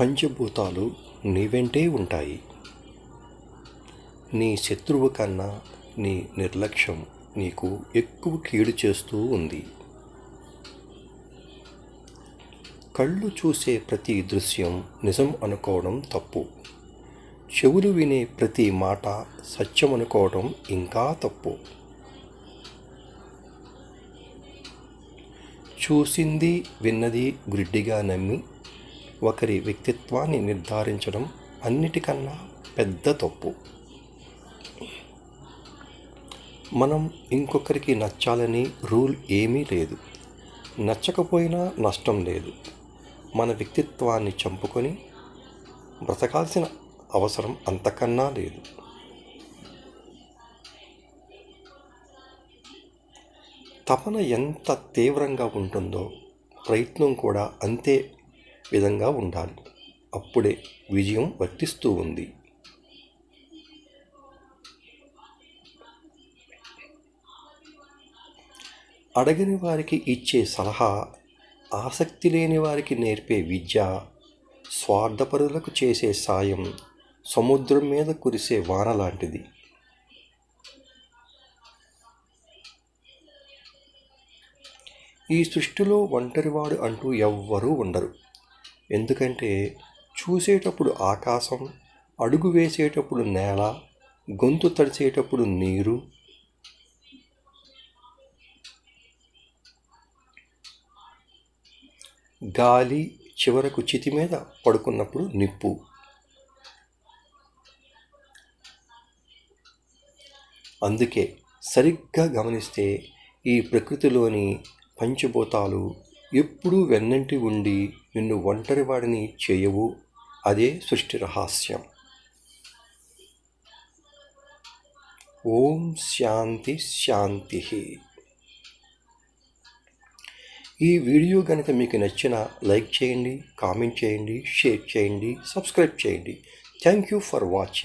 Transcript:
పంచభూతాలు నీ వెంటే ఉంటాయి. నీ శత్రువు కన్నా నీ నిర్లక్ష్యం నీకు ఎక్కువ కీడు చేస్తూ ఉంది. కళ్ళు చూసే ప్రతి దృశ్యం నిజం అనుకోవడం తప్పు. చెవులు వినే ప్రతి మాట సత్యం అనుకోవడం ఇంకా తప్పు. చూసింది విన్నది గుడ్డిగా నమ్మి ఒకరి వ్యక్తిత్వాన్ని నిర్ధారించడం అన్నిటికన్నా పెద్ద తప్పు. మనం ఇంకొకరికి నచ్చాలని రూల్ ఏమీ లేదు. నచ్చకపోయినా నష్టం లేదు. మన వ్యక్తిత్వాన్ని చంపుకొని బ్రతకాల్సిన అవసరం అంతకన్నా లేదు. తపన ఎంత తీవ్రంగా ఉంటుందో ప్రయత్నం కూడా అంతే విధంగా ఉండాలి. అప్పుడే విజయం వర్తిస్తూ ఉంది. అడగని వారికి ఇచ్చే సలహా ఆసక్తి లేని వారికి నేర్పే విద్య స్వార్థపరులకు చేసే సాయం సముద్రం మీద కురిసే వాన లాంటిది. ఈ సృష్టిలో ఒంటరివాడు అంటూ ఎవ్వరూ ఉండరు. ఎందుకంటే చూసేటప్పుడు ఆకాశం అడుగు వేసేటప్పుడు నేల గొంతు తడిచేటప్పుడు నీరు. గాలి చివరకు చితి మీద పడుకున్నప్పుడు నిప్పు. అందుకే సరిగ్గా గమనిస్తే ఈ ప్రకృతిలోని పంచభూతాలు ఎప్పుడూ వెన్నంటి ఉండి నిన్ను ఒంటరివాడిని చేయవు. అదే సృష్టి రహస్యం. ఓం శాంతి శాంతి. ఈ వీడియో కనుక మీకు నచ్చిన లైక్ చేయండి కామెంట్ చేయండి షేర్ చేయండి సబ్స్క్రైబ్ చేయండి. Thank you for watching.